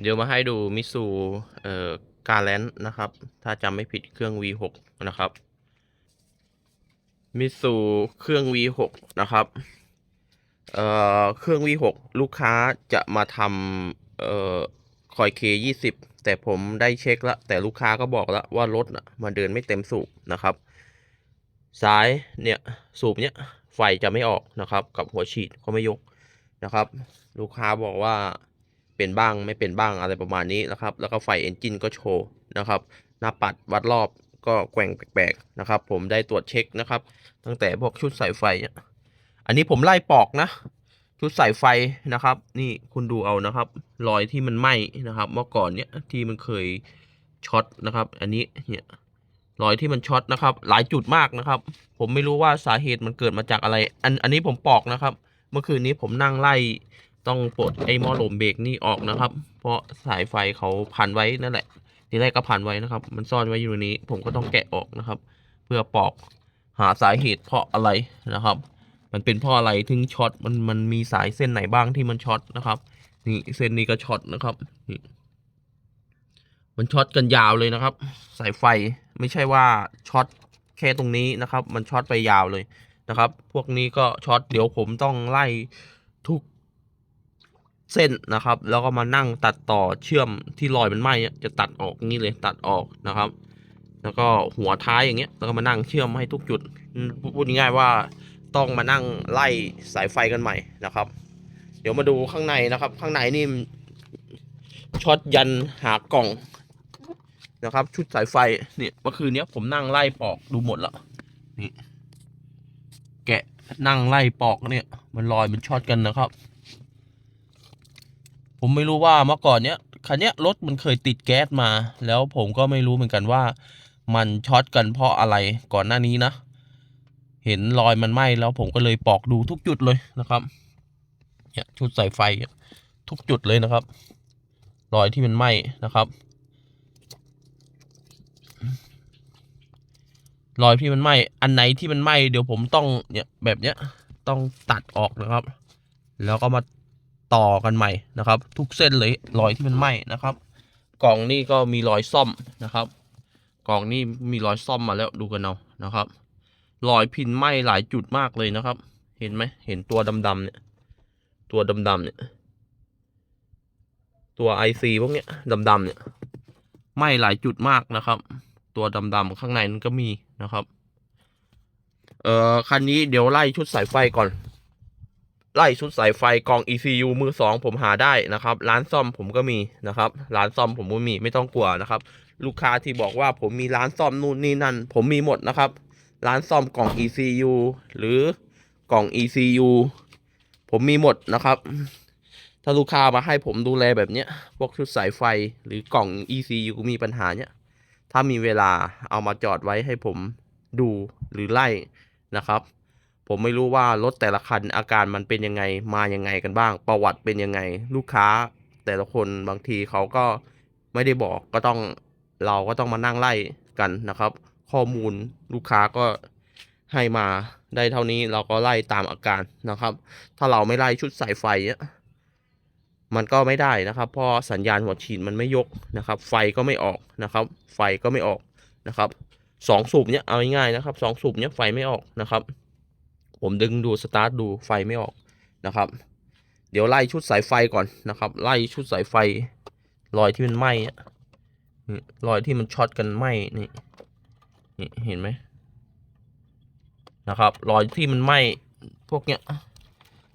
เดี๋ยวมาให้ดูมิสูเอ่อการแลนนะครับ ถ้าจำไม่ผิดเครื่อง V6 นะครับมิสูเครื่อง V6 นะครับเอ่อเครื่อง V6 ลูกค้าจะมาทำเอ่อคอย K20 แต่ผมได้เช็คแล้วแต่ลูกค้าก็บอกแล้วว่ารถนะมาเดินไม่เต็มสูบนะครับซ้ายเนี่ยสูบเนี่ยไฟจะไม่ออกนะครับ กับหัวฉีดก็ไม่ยกนะครับ ลูกค้าบอกว่า เป็นบ้างไม่เป็นบ้างอะไรประมาณนี้นะครับ แล้วก็ไฟเอนจินก็โชว์นะครับ หน้าปัดวัดรอบก็แกว่งแปลกๆนะครับ ผมได้ตรวจเช็คนะครับ ตั้งแต่พวกชุดสายไฟ อันนี้ผมไล่ปอกนะ ชุดสายไฟนะครับ นี่คุณดูเอานะครับ รอยที่มันไหม้นะครับ เมื่อก่อนเนี่ยที่มันเคยช็อตนะครับ อันนี้เนี่ยรอยที่มันช็อตนะครับ หลายจุดมากนะครับ ผมไม่รู้ว่าสาเหตุมันเกิดมาจากอะไร อันอันนี้ผมปอกนะครับ เมื่อคืนนี้ผมนั่งไล่ ต้องปลดไอ้หม้อลมเบรกนี่ออกนะครับ เพราะสายไฟเขาพันไว้นั่นแหละ ทีแรกก็พันไว้นะครับ มันซ่อนไว้อยู่นนี้ ผมก็ต้องแกะออกนะครับ เพื่อปอกหาสาเหตุเพราะอะไรนะครับ มันเป็นเพราะอะไรถึงช็อตมันมันมีสายเส้นไหนบ้างที่มันช็อตนะครับ นี่เส้นนี้ก็ช็อตนะครับนี่มันช็อตกันยาวเลยนะครับ สายไฟไม่ใช่ว่าช็อตแค่ตรงนี้นะครับ มันช็อตไปยาวเลยนะครับ พวกนี้ก็ช็อตเดี๋ยวผมต้องไล่ เส้นนะครับ แล้วก็มานั่งตัดต่อเชื่อมที่รอยมันไหม้เนี่ยจะตัดออกนี้เลยตัดออกนะครับ แล้วก็หัวท้ายอย่างเงี้ยแล้วก็มานั่งเชื่อมให้ทุกจุดพูดง่ายๆว่าต้องมานั่งไล่สายไฟกันใหม่นะครับ เดี๋ยวมาดูข้างในนะครับ ข้างในนี่ช็อตยันหากล่องนะครับ ชุดสายไฟเนี่ยเมื่อคืนเนี้ยผมนั่งไล่ปอกดูหมดแล้วนี่แกะนั่งไล่ปอกเนี่ย มันรอยมันช็อตกันนะครับ ผมไม่รู้ว่าเมื่อก่อนเนี้ยคันเนี้ยรถมันเคยติดแก๊สมา แล้วผมก็ไม่รู้เหมือนกันว่า มันช็อตกันเพราะอะไรก่อนหน้านี้นะ เห็นรอยมันไหม้แล้วผมก็เลยปอกดูทุกจุดเลยนะครับเนี่ยชุดสายไฟทุกจุดเลยนะครับ รอยที่มันไหม้นะครับ รอยที่มันไหม้อันไหนที่มันไหม้เดี๋ยวผมต้องเนี่ยแบบเนี้ยต้องตัดออกนะครับ แล้วก็มา ต่อกันใหม่นะครับ ทุกเส้นเลยรอยที่มันไหม้นะครับ กล่องนี่ก็มีรอยซ่อมนะครับ กล่องนี่มีรอยซ่อมมาแล้วดูกันเอานะครับรอยพินไหม้หลายจุดมากเลยนะครับ เห็นไหมเห็นตัวดำๆเนี่ย ตัวดำๆเนี่ย ตัวไอซีพวกเนี้ยดำๆเนี่ยไหม้หลายจุดมากนะครับ ตัวดำๆข้างในนั้นก็มีนะครับ เอ่อคันนี้เดี๋ยวไล่ชุดสายไฟก่อน ไล่ชุดสายไฟกล่อง ECU มือสองผมหาได้นะครับ ร้านซ่อมผมก็มีนะครับ ร้านซ่อมผมก็มีไม่ต้องกลัวนะครับ ลูกค้าที่บอกว่าผมมีร้านซ่อมนู่นนี่นั่น ผมมีหมดนะครับ ร้านซ่อมกล่อง ECU หรือกล่อง ECU ผมมีหมดนะครับ ถ้าลูกค้ามาให้ผมดูแลแบบเนี้ยพวกชุดสายไฟหรือกล่อง ECU มีปัญหาเนี้ยถ้ามีเวลาเอามาจอดไว้ให้ผมดูหรือไล่นะครับ ผมไม่รู้ว่ารถแต่ละคันอาการมันเป็นยังไงมายังไงกันบ้าง ประวัติเป็นยังไง ลูกค้า แต่ละคนบางทีเขาก็ไม่ได้บอกก็ต้องเราก็ต้องมานั่งไล่กันนะครับ ข้อมูลลูกค้าก็ให้มาได้เท่านี้เราก็ไล่ตามอาการนะครับ ถ้าเราไม่ไล่ชุดสายไฟมันก็ไม่ได้นะครับ เพราะสัญญาณหัวฉีดมันไม่ยกนะครับ ไฟก็ไม่ออกนะครับ ไฟก็ไม่ออกนะครับสองสูบเนี้ยเอาง่ายๆนะครับสองสูบเนี้ยไฟไม่ออกนะครับ ผมดึงดูสตาร์ทดูไฟไม่ออกนะครับ เดี๋ยวไล่ชุดสายไฟก่อนนะครับ ไล่ชุดสายไฟ รอยที่มันไหม้นี่รอยที่มันช็อตกันไหม้นี่นี่เห็นไหมนะครับรอยที่มันไหม้พวกเนี้ย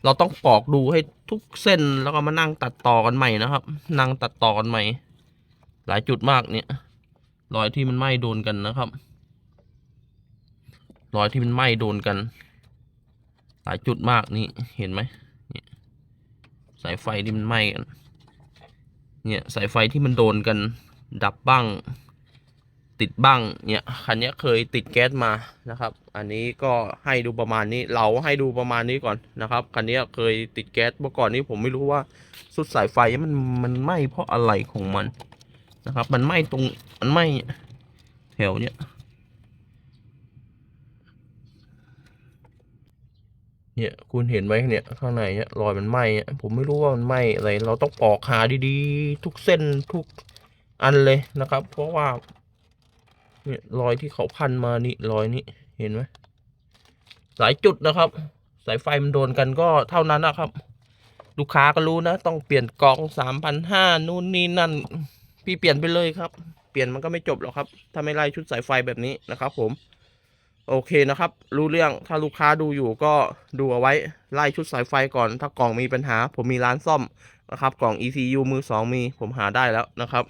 เราต้องปอกดูให้ทุกเส้นแล้วก็มานั่งตัดต่อกันใหม่นะครับ นั่งตัดต่อกันใหม่ หลายจุดมากเนี่ยรอยที่มันไหม้โดนกันนะครับรอยที่มันไหม้โดนกัน หลายจุดมากนี่เห็นไหมเนี่ยสายไฟที่มันไหม้กัน เนี่ยสายไฟที่มันโดนกัน ดับบ้าง ติดบ้างเนี่ยคันนี้เคยติดแก๊สมานะครับ อันนี้ก็ให้ดูประมาณนี้เราให้ดูประมาณนี้ก่อนนะครับคันนี้เคยติดแก๊สเมื่อก่อนนี้ผมไม่รู้ว่าสุดสายไฟมันมันไหม้เพราะอะไรของมันนะครับ มันไหม้ตรงมันไหม้แถวเนี้ย เนี่ยคุณเห็นไหมเนี่ยข้างในเนี่ยรอยมันไหม้ผมไม่รู้ว่ามันไหม้อะไรเราต้องปอกหาดีๆ ทุกเส้นทุกอันเลยนะครับ เพราะว่าเนี่ยรอยที่เขาพันมานี่รอยนี้เห็นไหมหลายจุดนะครับ สายไฟมันโดนกันก็เท่านั้นนะครับ ลูกค้าก็รู้นะ ต้องเปลี่ยนกองสามพันห้านู่นนี่นั่น พี่เปลี่ยนไปเลยครับ เปลี่ยนมันก็ไม่จบหรอกครับถ้าไม่ไล่ชุดสายไฟแบบนี้นะครับ ผม โอเคนะครับ รู้เรื่องถ้าลูกค้าดูอยู่ก็ดูเอาไว้ไล่ชุดสายไฟก่อน ถ้ากล่องมีปัญหา ผมมีร้านซ่อมนะครับ กล่อง ECU มือสองมีผมหาได้แล้วนะครับ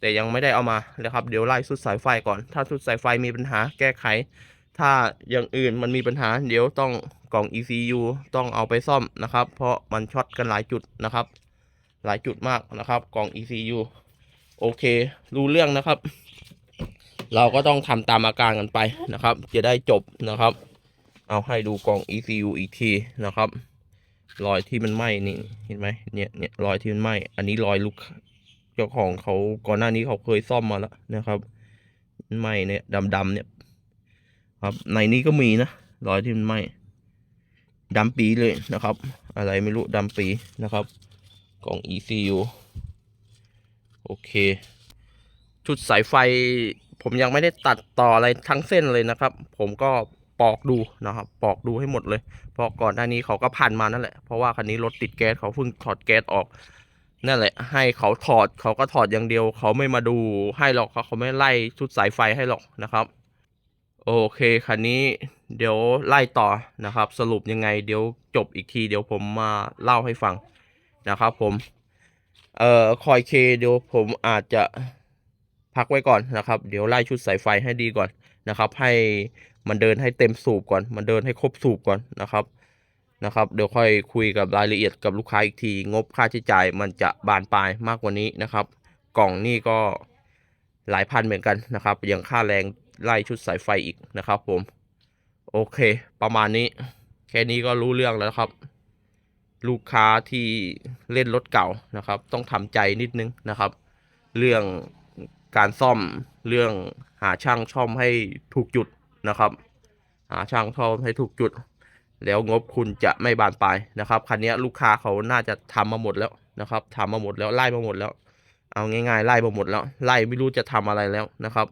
แต่ยังไม่ได้เอามานะครับ เดี๋ยวไล่ชุดสายไฟก่อน ถ้าชุดสายไฟมีปัญหาแก้ไข ถ้าอย่างอื่นมันมีปัญหา เดี๋ยวต้องกล่อง ECU ต้องเอาไปซ่อมนะครับ เพราะมันช็อตกันหลายจุดนะครับ หลายจุดมากนะครับ กล่อง ECU โอเค รู้เรื่องนะครับ เราก็ต้องทำตามอาการกันไปนะครับ จะได้จบนะครับ เอาให้ดูกล่อง ECU อีกทีนะครับรอยที่มันไหม้นี่เห็นไหมเนี่ยเนี่ยรอยที่มันไหม้อันนี้รอยลูกเจ้าของเขาก่อนหน้านี้เขาเคยซ่อมมาแล้วนะครับไหม้เนี่ยดำๆเนี่ย ครับในนี้ก็มีนะรอยที่มันไหม้ดำปีเลยนะครับ อะไรไม่รู้ดำปีนะครับกล่อง ECU โอเค ชุดสายไฟ ผมยังไม่ได้ตัดต่ออะไรทั้งเส้นเลยนะครับ ผมก็ปอกดูนะครับ ปอกดูให้หมดเลย เพราะก่อนหน้านี้เขาก็พันมานั่นแหละ เพราะว่าคันนี้รถติดแก๊สเขาเพิ่งถอดแก๊สออก นั่นแหละ ให้เขาถอดเขาก็ถอดอย่างเดียว เขาไม่มาดูให้หรอกเขาเขาไม่ไล่ชุดสายไฟให้หรอกนะครับ โอเคคันนี้เดี๋ยวไล่ต่อนะครับ สรุปยังไงเดี๋ยวจบอีกที เดี๋ยวผมมาเล่าให้ฟังนะครับ ผม เอ่อคอยเคเดี๋ยวผมอาจจะ พักไว้ก่อนนะครับ เดี๋ยวไล่ชุดสายไฟให้ดีก่อนนะครับ ให้มันเดินให้เต็มสูบก่อน มันเดินให้ครบสูบก่อนนะครับนะครับ เดี๋ยวค่อยคุยกับรายละเอียดกับลูกค้าอีกที งบค่าใช้จ่ายมันจะบานปลายมากกว่านี้นะครับ กล่องนี่ก็หลายพันเหมือนกันนะครับยังค่าแรงไล่ชุดสายไฟอีกนะครับผม โอเค ประมาณนี้ แค่นี้ก็รู้เรื่องแล้วครับ ลูกค้าที่เล่นรถเก่านะครับ ต้องทำใจนิดนึงนะครับ เรื่อง การซ่อมเรื่องหาช่างช่อมให้ถูกจุดนะครับ หาช่างช่อมให้ถูกจุด แล้วงบคุณจะไม่บานปลายนะครับคันนี้ลูกค้าเขาน่าจะทำมาหมดแล้วนะครับทำมาหมดแล้วไล่มาหมดแล้ว เอาง่ายๆ ไล่มาหมดแล้ว ไล่ไม่รู้จะทำอะไรแล้วนะครับ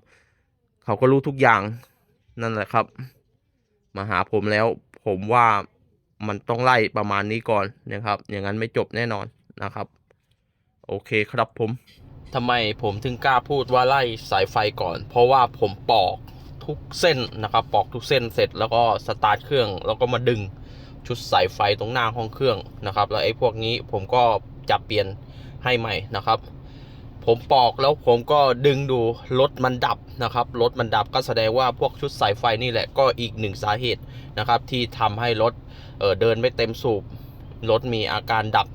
เขาก็รู้ทุกอย่างนั่นแหละครับ มาหาผมแล้วผมว่ามันต้องไล่ประมาณนี้ก่อนนะครับ อย่างนั้นไม่จบแน่นอนนะครับ โอเคครับผม ทำไมผมถึงกล้าพูดว่าไล่สายไฟก่อน เพราะว่าผมปอกทุกเส้นนะครับ ปอกทุกเส้นเสร็จแล้วก็สตาร์ทเครื่อง แล้วก็มาดึงชุดสายไฟตรงหน้าห้องเครื่องนะครับ แล้วไอ้พวกนี้ผมก็จับเปลี่ยนให้ใหม่นะครับ ผมปอกแล้วผมก็ดึงดูรถมันดับนะครับรถมันดับก็แสดงว่าพวกชุดสายไฟนี่แหละก็อีกหนึ่งสาเหตุนะครับ ที่ทำให้รถเเดินไม่เต็มสูบรถมีอาการดับ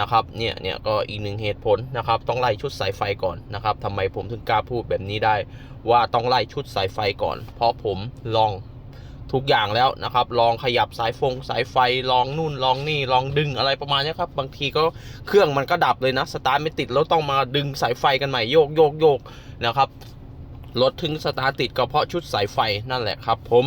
นะครับเนี่ยเนี่ยก็อีกหนึ่งเหตุผลนะครับต้องไล่ชุดสายไฟก่อนนะครับทำไมผมถึงกล้าพูดแบบนี้ได้ ว่าต้องไล่ชุดสายไฟก่อน เพราะผมลองทุกอย่างแล้วนะครับ ลองขยับสายฟงสายไฟ ลองนู่นลองนี่ลองดึงอะไรประมาณนี้ครับ บางทีก็เครื่องมันก็ดับเลยนะ สตาร์ทไม่ติดแล้วต้องมาดึงสายไฟกันใหม่โยกโยกโยกนะครับ รถถึงสตาร์ทติดก็เพราะชุดสายไฟนั่นแหละครับผม